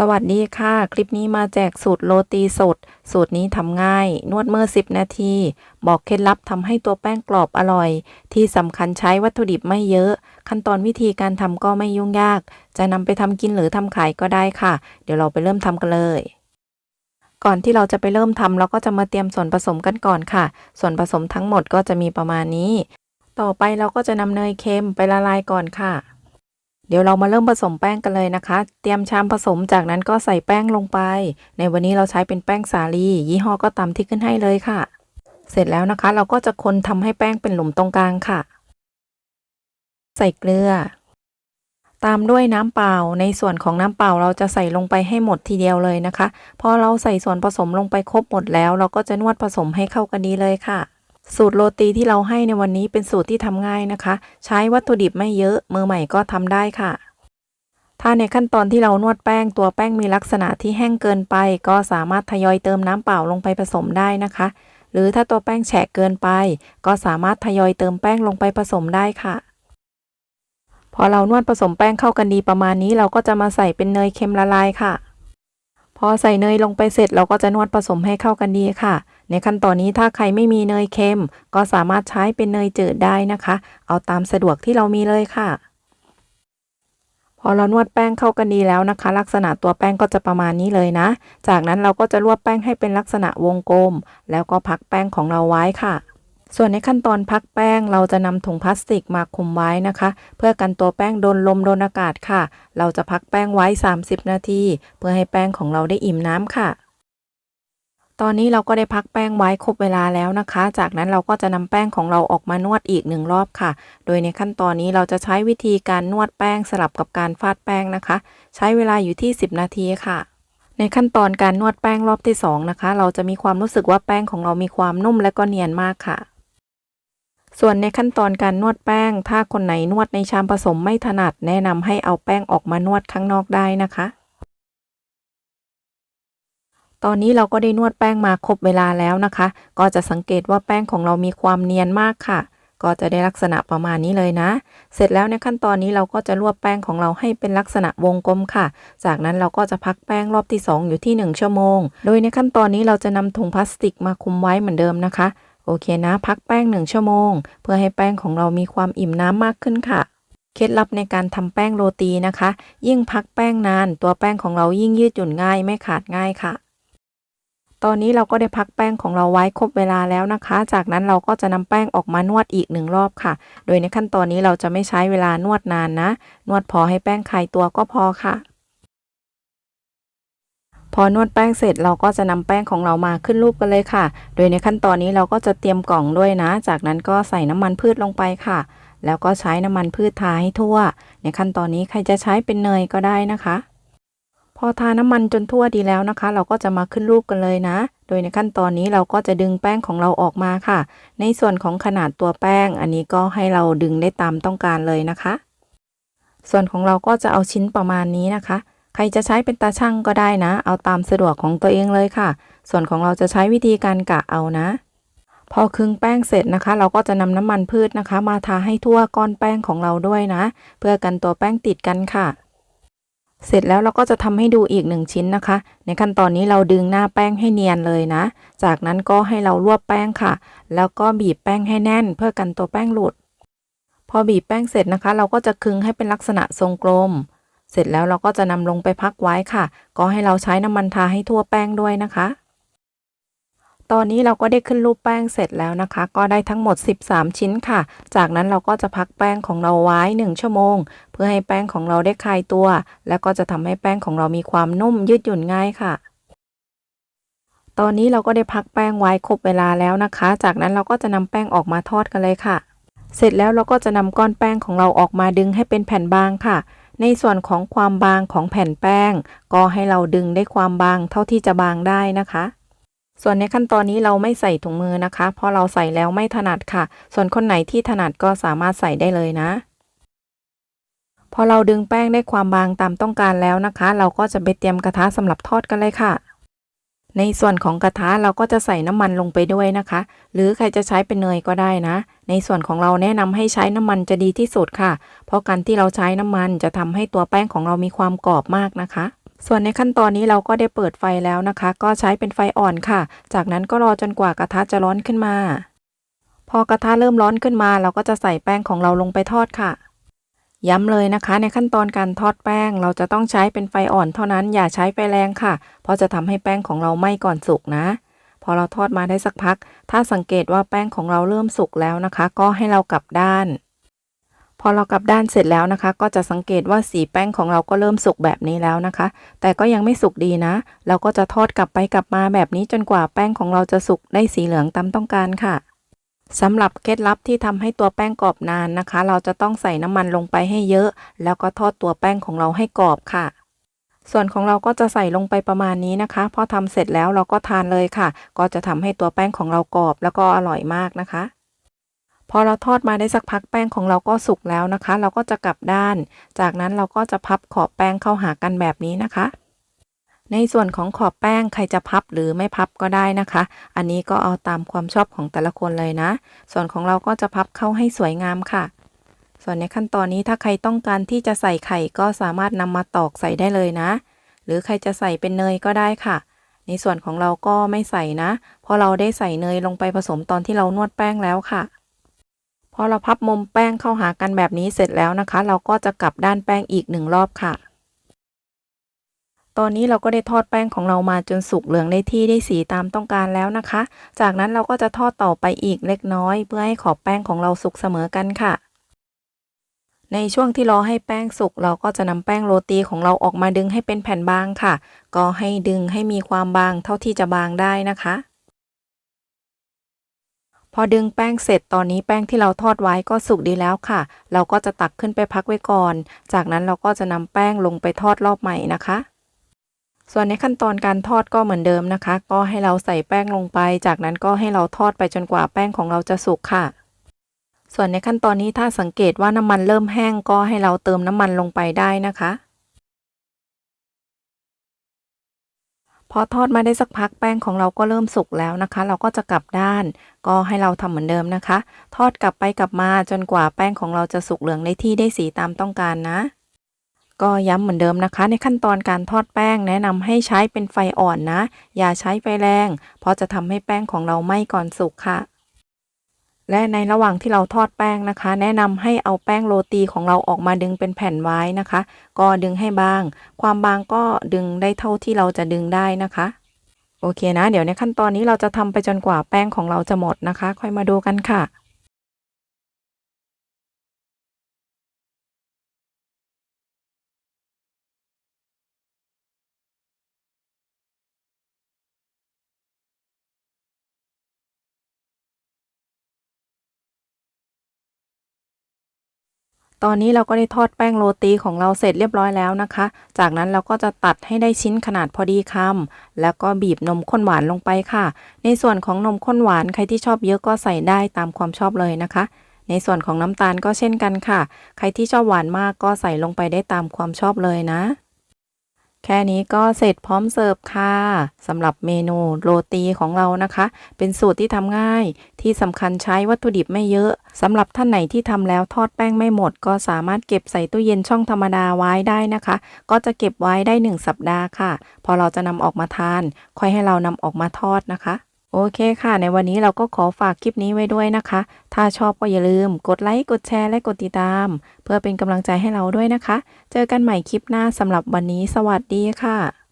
สวัสดีค่ะ คลิปนี้มาแจกสูตรโรตีสด สูตรนี้ทำง่าย นวดเมื่อ 10 นาที บอกเคล็ดลับทำให้ตัวแป้งกรอบอร่อย ที่สำคัญใช้วัตถุดิบไม่เยอะ ขั้นตอนวิธีการทำก็ไม่ยุ่งยาก จะนำไปทำกินหรือทำขายก็ได้ค่ะ เดี๋ยวเราไปเริ่มทำกันเลย ก่อนที่เราจะไปเริ่มทำเราก็จะมาเตรียมส่วนผสมกันก่อนค่ะ ส่วนผสมทั้งหมดก็จะมีประมาณนี้ ต่อไปเราก็จะนำเนยเค็มไปละลายก่อนค่ะ เดี๋ยวเรามาเริ่มผสมแป้งกันเลยนะคะ เตรียมชามผสมจากนั้นก็ใส่แป้งลงไป ในวันนี้เราใช้เป็นแป้งสาลียี่ห้อก็ตามที่ขึ้นให้เลยค่ะ เสร็จแล้วนะคะ เราก็จะคนทำให้แป้งเป็นหลุมตรงกลางค่ะ ใส่เกลือ ตามด้วยน้ำเปล่า ในส่วนของน้ำเปล่าเราจะใส่ลงไปให้หมดทีเดียวเลยนะคะ พอเราใส่ส่วนผสมลงไปครบหมดแล้ว เราก็จะนวดผสมให้เข้ากันดีเลยค่ะ สูตรโรตีที่เราให้ในวันนี้เป็นสูตรที่ทำง่ายนะคะ ใช้วัตถุดิบไม่เยอะมือใหม่ก็ทำได้ค่ะ ถ้าในขั้นตอนที่เรานวดแป้งตัวแป้งมีลักษณะที่แห้งเกินไป ก็สามารถทยอยเติมน้ำเปล่าลงไปผสมได้นะคะ หรือถ้าตัวแป้งแฉะเกินไป ก็สามารถทยอยเติมแป้งลงไปผสมได้ค่ะ พอเรานวดผสมแป้งเข้ากันดีประมาณนี้เราก็จะมาใส่เป็นเนยเค็มละลายค่ะ พอใส่เนยลงไปเสร็จเราก็จะนวดผสมให้เข้ากันดีค่ะ ในขั้นตอนนี้ถ้าใครไม่มีเนยเค็ม ก็สามารถใช้เป็นเนยจืดได้นะคะ เอาตามสะดวกที่เรามีเลยค่ะ พอเรานวดแป้งเข้ากันดีแล้วนะคะ ลักษณะตัวแป้งก็จะประมาณนี้เลยนะ จากนั้นเราก็จะรวบแป้งให้เป็นลักษณะวงกลม แล้วก็พักแป้งของเราไว้ค่ะส่วนในขั้นตอนพักแป้งเราจะนำถุงพลาสติกมาคลุมไว้นะคะ เพื่อกันตัวแป้งโดนลมโดนอากาศค่ะ เราจะพักแป้งไว้ 30 นาที เพื่อให้แป้งของเราได้อิ่มน้ำค่ะ ตอนนี้เราก็ได้พักแป้งไว้ครบเวลาแล้วนะคะ จากนั้นเราก็จะนำแป้งของเราออกมานวดอีกหนึ่งรอบค่ะ โดยในขั้นตอนนี้เราจะใช้วิธีการนวดแป้งสลับกับการฟาดแป้งนะคะ ใช้เวลาอยู่ที่ 10 นาทีค่ะ ในขั้นตอนการนวดแป้งรอบที่ 2 นะคะ เราจะมีความรู้สึกว่าแป้งของเรามีความนุ่มและก็เนียนมากค่ะส่วนในขั้นตอนการนวดแป้ง ถ้าคนไหนนวดในชามผสมไม่ถนัด แนะนำให้เอาแป้งออกมานวดข้างนอกได้นะคะ ตอนนี้เราก็ได้นวดแป้งมาครบเวลาแล้วนะคะ ก็จะสังเกตว่าแป้งของเรามีความเนียนมากค่ะ ก็จะได้ลักษณะประมาณนี้เลยนะ เสร็จแล้วในขั้นตอนนี้เราก็จะรวบแป้งของเราให้เป็นลักษณะวงกลมค่ะ จากนั้นเราก็จะพักแป้งรอบที่ 2 อยู่ที่ 1 ชั่วโมง โดยในขั้นตอนนี้เราจะนำถุงพลาสติกมาคุมไว้เหมือนเดิมนะคะ โอเคนะ พักแป้ง 1 ชั่วโมง เพื่อให้แป้งของเรามีความอิ่มน้ำมากขึ้นค่ะเคล็ดลับในการทำแป้งโรตีนะคะ ยิ่งพักแป้งนาน ตัวแป้งของเรายิ่งยืดหยุ่นง่ายไม่ขาดง่ายค่ะ ตอนนี้เราก็ได้พักแป้งของเราไว้ครบเวลาแล้วนะคะ จากนั้นเราก็จะนำแป้งออกมานวดอีกหนึ่งรอบค่ะ โดยในขั้นตอนนี้เราจะไม่ใช้เวลานวดนานนะ นวดพอให้แป้งคลายตัวก็พอค่ะ พอนวดแป้งเสร็จเราก็จะนำแป้งของเรามาขึ้นรูปกันเลยค่ะ โดยในขั้นตอนนี้เราก็จะเตรียมกล่องด้วยนะ จากนั้นก็ใส่น้ำมันพืชลงไปค่ะ แล้วก็ใช้น้ำมันพืชทาให้ทั่ว ในขั้นตอนนี้ใครจะใช้เป็นเนยก็ได้นะคะ พอทาน้ำมันจนทั่วดีแล้วนะคะ เราก็จะมาขึ้นรูปกันเลยนะ โดยในขั้นตอนนี้เราก็จะดึงแป้งของเราออกมาค่ะ ในส่วนของขนาดตัวแป้ง อันนี้ก็ให้เราดึงได้ตามต้องการเลยนะคะ ส่วนของเราก็จะเอาชิ้นประมาณนี้นะคะ ใครจะใช้เป็นตาช่างก็ได้นะ เอาตามสะดวกของตัวเองเลยค่ะ ส่วนของเราจะใช้วิธีการกะเอานะ พอคึงแป้งเสร็จนะคะ เราก็จะนำน้ำมันพืชนะคะ มาทาให้ทั่วก้อนแป้งของเราด้วยนะ เพื่อกันตัวแป้งติดกันค่ะ เสร็จแล้วเราก็จะทำให้ดูอีกหนึ่งชิ้นนะคะ ในขั้นตอนนี้เราดึงหน้าแป้งให้เนียนเลยนะ จากนั้นก็ให้เรารวบแป้งค่ะ แล้วก็บีบแป้งให้แน่น เพื่อกันตัวแป้งหลุด พอบีบแป้งเสร็จนะคะ เราก็จะคึงให้เป็นลักษณะทรงกลม เสร็จแล้วเราก็จะนำลงไปพักไว้ค่ะ ก็ให้เราใช้น้ำมันทาให้ทั่วแป้งด้วยนะคะ ตอนนี้เราก็ได้ขึ้นรูปแป้งเสร็จแล้วนะคะ ก็ได้ทั้งหมด 13 ชิ้นค่ะ จากนั้นเราก็จะพักแป้งของเราไว้ 1 ชั่วโมง เพื่อให้แป้งของเราได้คลายตัว แล้วก็จะทำให้แป้งของเรามีความนุ่มยืดหยุ่นง่ายค่ะ ตอนนี้เราก็ได้พักแป้งไว้ครบเวลาแล้วนะคะ จากนั้นเราก็จะนำแป้งออกมาทอดกันเลยค่ะ เสร็จแล้วเราก็จะนำก้อนแป้งของเราออกมาดึงให้เป็นแผ่นบางค่ะในส่วนของความบางของแผ่นแป้ง ก็ให้เราดึงได้ความบางเท่าที่จะบางได้นะคะ ส่วนในขั้นตอนนี้เราไม่ใส่ถุงมือนะคะ เพราะเราใส่แล้วไม่ถนัดค่ะ ส่วนคนไหนที่ถนัดก็สามารถใส่ได้เลยนะ พอเราดึงแป้งได้ความบางตามต้องการแล้วนะคะ เราก็จะไปเตรียมกระทะสำหรับทอดกันเลยค่ะ ในส่วนของกระทะเราก็จะใส่น้ำมันลงไปด้วยนะคะ หรือใครจะใช้เป็นเนยก็ได้นะ ในส่วนของเราแนะนำให้ใช้น้ำมันจะดีที่สุดค่ะ เพราะการที่เราใช้น้ำมันจะทำให้ตัวแป้งของเรามีความกรอบมากนะคะ ส่วนในขั้นตอนนี้เราก็ได้เปิดไฟแล้วนะคะ ก็ใช้เป็นไฟอ่อนค่ะ จากนั้นก็รอจนกว่ากระทะจะร้อนขึ้นมา พอกระทะเริ่มร้อนขึ้นมา เราก็จะใส่แป้งของเราลงไปทอดค่ะ ย้ำเลยนะคะ ในขั้นตอนการทอดแป้ง เราจะต้องใช้เป็นไฟอ่อนเท่านั้นอย่าใช้ไฟแรงค่ะ เพราะจะทำให้แป้งของเราไหม้ก่อนสุกนะ พอเราทอดมาได้สักพัก ถ้าสังเกตว่าแป้งของเราเริ่มสุกแล้วนะคะ ก็ให้เรากลับด้าน พอเรากลับด้านเสร็จแล้วนะคะ ก็จะสังเกตว่าสีแป้งของเราก็เริ่มสุกแบบนี้แล้วนะคะ แต่ก็ยังไม่สุกดีนะ เราก็จะทอดกลับไปกลับมาแบบนี้จนกว่าแป้งของเราจะสุกได้สีเหลืองตามต้องการค่ะสำหรับเคล็ดลับที่ทำให้ตัวแป้งกรอบนานนะคะ เราจะต้องใส่น้ำมันลงไปให้เยอะ แล้วก็ทอดตัวแป้งของเราให้กรอบค่ะ ส่วนของเราก็จะใส่ลงไปประมาณนี้นะคะ พอทำเสร็จแล้วเราก็ทานเลยค่ะ ก็จะทำให้ตัวแป้งของเรากรอบแล้วก็อร่อยมากนะคะ พอเราทอดมาได้สักพักแป้งของเราก็สุกแล้วนะคะ เราก็จะกลับด้าน จากนั้นเราก็จะพับขอบแป้งเข้าหากันแบบนี้นะคะ ในส่วนของขอบแป้งใครจะพับหรือไม่พับก็ได้นะคะ อันนี้ก็เอาตามความชอบของแต่ละคนเลยนะ ส่วนของเราก็จะพับเข้าให้สวยงามค่ะ ส่วนในขั้นตอนนี้ถ้าใครต้องการที่จะใส่ไข่ก็สามารถนำมาตอกใส่ได้เลยนะ หรือใครจะใส่เป็นเนยก็ได้ค่ะในส่วนของเราก็ไม่ใส่นะ เพราะเราได้ใส่เนยลงไปผสมตอนที่เรานวดแป้งแล้วค่ะ พอเราพับมุมแป้งเข้าหากันแบบนี้เสร็จแล้วนะคะ เราก็จะกลับด้านแป้งอีกหนึ่งรอบค่ะ ตอนนี้เราก็ได้ทอดแป้งของเรามาจนสุกเหลืองได้ที่ได้สีตามต้องการแล้วนะคะ จากนั้นเราก็จะทอดต่อไปอีกเล็กน้อย เพื่อให้ขอบแป้งของเราสุกเสมอกันค่ะในช่วงที่รอให้แป้งสุกเราก็จะนำแป้งโรตีของเราออกมาดึงให้เป็นแผ่นบางค่ะ ก็ให้ดึงให้มีความบางเท่าที่จะบางได้นะคะ พอดึงแป้งเสร็จตอนนี้แป้งที่เราทอดไว้ก็สุกดีแล้วค่ะ เราก็จะตักขึ้นไปพักไว้ก่อน จากนั้นเราก็จะนำแป้งลงไปทอดรอบใหม่นะคะ ส่วนในขั้นตอนการทอดก็เหมือนเดิมนะคะ ก็ให้เราใส่แป้งลงไป จากนั้นก็ให้เราทอดไปจนกว่าแป้งของเราจะสุกค่ะส่วนในขั้นตอนนี้ถ้าสังเกตว่าน้ำมันเริ่มแห้งก็ให้เราเติมน้ำมันลงไปได้นะคะ อทอดมาได้สักพักแป้งของเราก็เริ่มสุกแล้วนะคะ เราก็จะกลับด้าน ก็ให้เราทำเหมือนเดิมนะคะ ทอดกลับไปกลับมาจนกว่าแป้งของเราจะสุกเหลืองได้ที่ได้สีตามต้องการนะ ก็ย้ำเหมือนเดิมนะคะ ในขั้นตอนการทอดแป้งแนะนำให้ใช้เป็นไฟอ่อนนะ อย่าใช้ไฟแรง เพราะจะทำให้แป้งของเราไหม้ก่อนสุกค่ะ และในระหว่างที่เราทอดแป้งนะคะ แนะนำให้เอาแป้งโรตีของเราออกมาดึงเป็นแผ่นไว้นะคะ ก็ดึงให้บาง ความบางก็ดึงได้เท่าที่เราจะดึงได้นะคะ โอเคนะ เดี๋ยวในขั้นตอนนี้เราจะทำไปจนกว่าแป้งของเราจะหมดนะคะ ค่อยมาดูกันค่ะ ตอนนี้เราก็ได้ทอดแป้งโรตีของเราเสร็จเรียบร้อยแล้วนะคะ จากนั้นเราก็จะตัดให้ได้ชิ้นขนาดพอดีคำแล้วก็บีบนมข้นหวานลงไปค่ะ ในส่วนของนมข้นหวานใครที่ชอบเยอะก็ใส่ได้ตามความชอบเลยนะคะ ในส่วนของน้ำตาลก็เช่นกันค่ะ ใครที่ชอบหวานมากก็ใส่ลงไปได้ตามความชอบเลยนะ แค่นี้ก็เสร็จพร้อมเสิร์ฟค่ะสำหรับเมนูโรตีของเรานะคะ เป็นสูตรที่ทำง่าย ที่สำคัญใช้วัตถุดิบไม่เยอะสำหรับท่านไหนที่ทำแล้วทอดแป้งไม่หมด ก็สามารถเก็บใส่ตู้เย็นช่องธรรมดาไว้ได้นะคะ ก็จะเก็บไว้ได้ 1 สัปดาห์ค่ะ พอเราจะนำออกมาทาน ค่อยให้เรานำออกมาทอดนะคะ โอเคค่ะ ในวันนี้เราก็ขอฝากคลิปนี้ไว้ด้วยนะคะ ถ้าชอบก็อย่าลืม กดไลค์ กดแชร์และกดติดตาม เพื่อเป็นกำลังใจให้เราด้วยนะคะ เจอกันใหม่คลิปหน้าสำหรับวันนี้ สวัสดีค่ะ